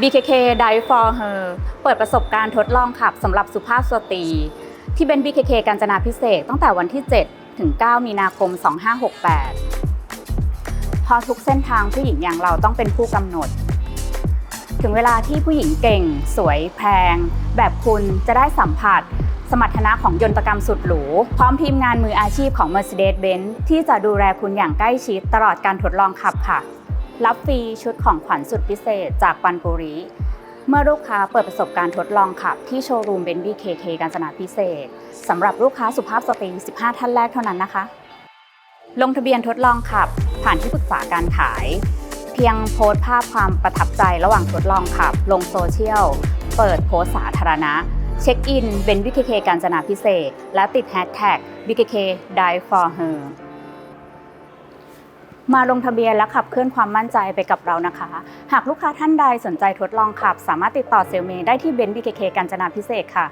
BKK Drive for Her เปิดประสบการณ์ทดลองขับสำหรับสุภาพสตรี ที่เป็น BKK กาญจนาพิเศษตั้งแต่วันที่ 7 ถึง 9 มีนาคม 2568พราะทุกเส้นทางผู้หญิงอย่างเราต้องเป็นผู้กำหนด ถึงเวลาที่ผู้หญิงเก่ง สวยแพง แบบคุณจะได้สัมผัส สมรรถนะของยนตกรรมสุดหรู พร้อมทีมงานมืออาชีพของ Mercedes-Benz ที่จะดูแลคุณอย่างใกล้ชิดตลอดการทดลองขับค่ะ รับฟรีชุดของขวัญสุดพิเศษจากปันปุริ เมื่อลูกค้าเปิดประสบการณ์ทดลองขับ ที่โชว์รูมเบนบี้เคเคกาญจนาพิเศษสำหรับลูกค้าสุภาพสตรี 15 ท่านแรกเท่านั้นนะคะ ลงทะเบียนทดลองขับ ผ่านที่ปรึกษาการขาย เพียงโพสต์ภาพความประทับใจระหว่างทดลองขับ ลงโซเชียล เปิดโพสสาธารณะ เช็คอินเบนบีเคเคกาญจนาพิเศษ และติดแฮชแท็ก BKK Die for her มาลงทะเบียนและขับเคลื่อนความมั่นใจไปกับเรานะคะ หากลูกค้าท่านใดสนใจทดลองขับ สามารถติดต่อเซลเมย์ได้ที่เบนซ์บีเคเคกาญจนาพิเศษค่ะ